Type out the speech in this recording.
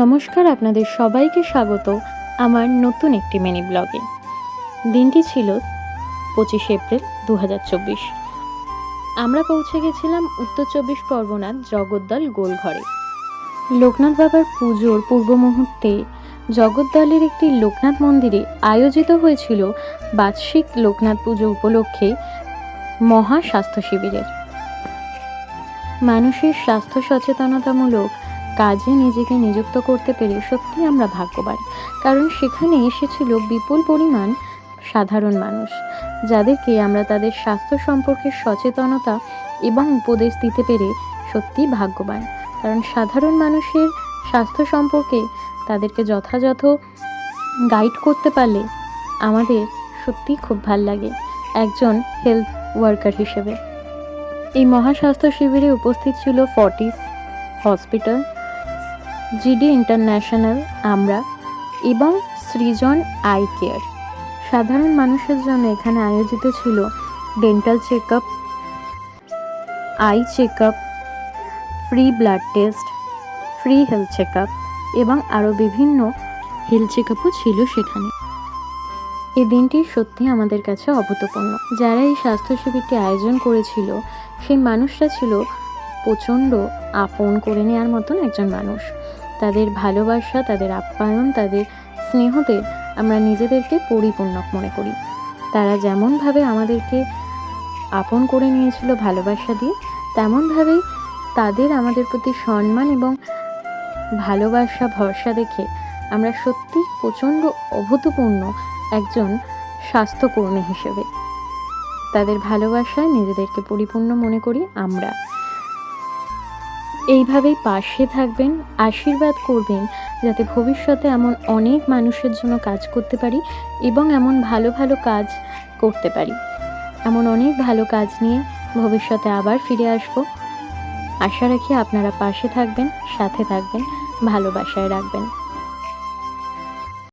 নমস্কার আপনাদের সবাইকে স্বাগত আমার নতুন একটি মিনি ব্লগে। দিনটি ছিল পঁচিশে এপ্রিল দু হাজার চব্বিশ। আমরা পৌঁছে গেছিলাম উত্তর চব্বিশ পরগনার জগদ্দল গোলঘরে। লোকনাথ বাবার পুজোর পূর্ব মুহূর্তে জগদ্দলের একটি লোকনাথ মন্দিরে আয়োজিত হয়েছিল বার্ষিক লোকনাথ পুজো উপলক্ষে মহা স্বাস্থ্য শিবিরের। মানুষের স্বাস্থ্য সচেতনতামূলক কাজে নিজেকে নিযুক্ত করতে পেরে সত্যি আমরা ভাগ্যবান। কারণ সেখানে এসেছিল বিপুল পরিমাণ সাধারণ মানুষ, যাদেরকে আমরা তাদের স্বাস্থ্য সম্পর্কে সচেতনতা এবং উপদেশ দিতে পেরে সত্যি ভাগ্যবান। কারণ সাধারণ মানুষের স্বাস্থ্য সম্পর্কে তাদেরকে যথাযথ গাইড করতে পারলে আমাদের সত্যি খুব ভালো লাগে একজন হেলথ ওয়ার্কার হিসেবে। এই মহাস্বাস্থ্য শিবিরে উপস্থিত ছিল ফর্টিস হসপিটাল। জিডি ইন্টারন্যাশনাল আমরা, এবং সৃজন আই কেয়ার। সাধারণ মানুষের জন্য এখানে আয়োজিত ছিল dental check up eye check up free blood test free health check up এবং আরও বিভিন্ন হেলথ চেক আপও ছিল সেখানে। এই দিনটি সত্যি আমাদের কাছে অভূতপূর্ণ। যারা এই স্বাস্থ্য শিবিরটি আয়োজন করেছিল, সেই মানুষরা ছিল প্রচণ্ড আপন করে নেওয়ার মতন একজন মানুষ। তাদের ভালোবাসা, তাদের আপ্যায়ন, তাদের স্নেহতে আমরা নিজেদেরকে পরিপূর্ণ মনে করি। তারা যেমনভাবে আমাদেরকে আপন করে নিয়েছিল ভালোবাসা দিয়ে, তেমনভাবেই তাদের আমাদের প্রতি সম্মান এবং ভালোবাসা, ভরসা দেখে আমরা সত্যি প্রচণ্ড অভূতপূর্ণ একজন স্বাস্থ্যকর্মী হিসেবে। তাদের ভালোবাসায় নিজেদেরকে পরিপূর্ণ মনে করি আমরা। এইভাবেই পাশে থাকবেন, আশীর্বাদ করবেন, যাতে ভবিষ্যতে এমন অনেক মানুষের জন্য কাজ করতে পারি এবং এমন ভালো ভালো কাজ করতে পারি। এমন অনেক ভালো কাজ নিয়ে ভবিষ্যতে আবার ফিরে আসব। আশা রাখি আপনারা পাশে থাকবেন, সাথে থাকবেন, ভালোবাসায় রাখবেন।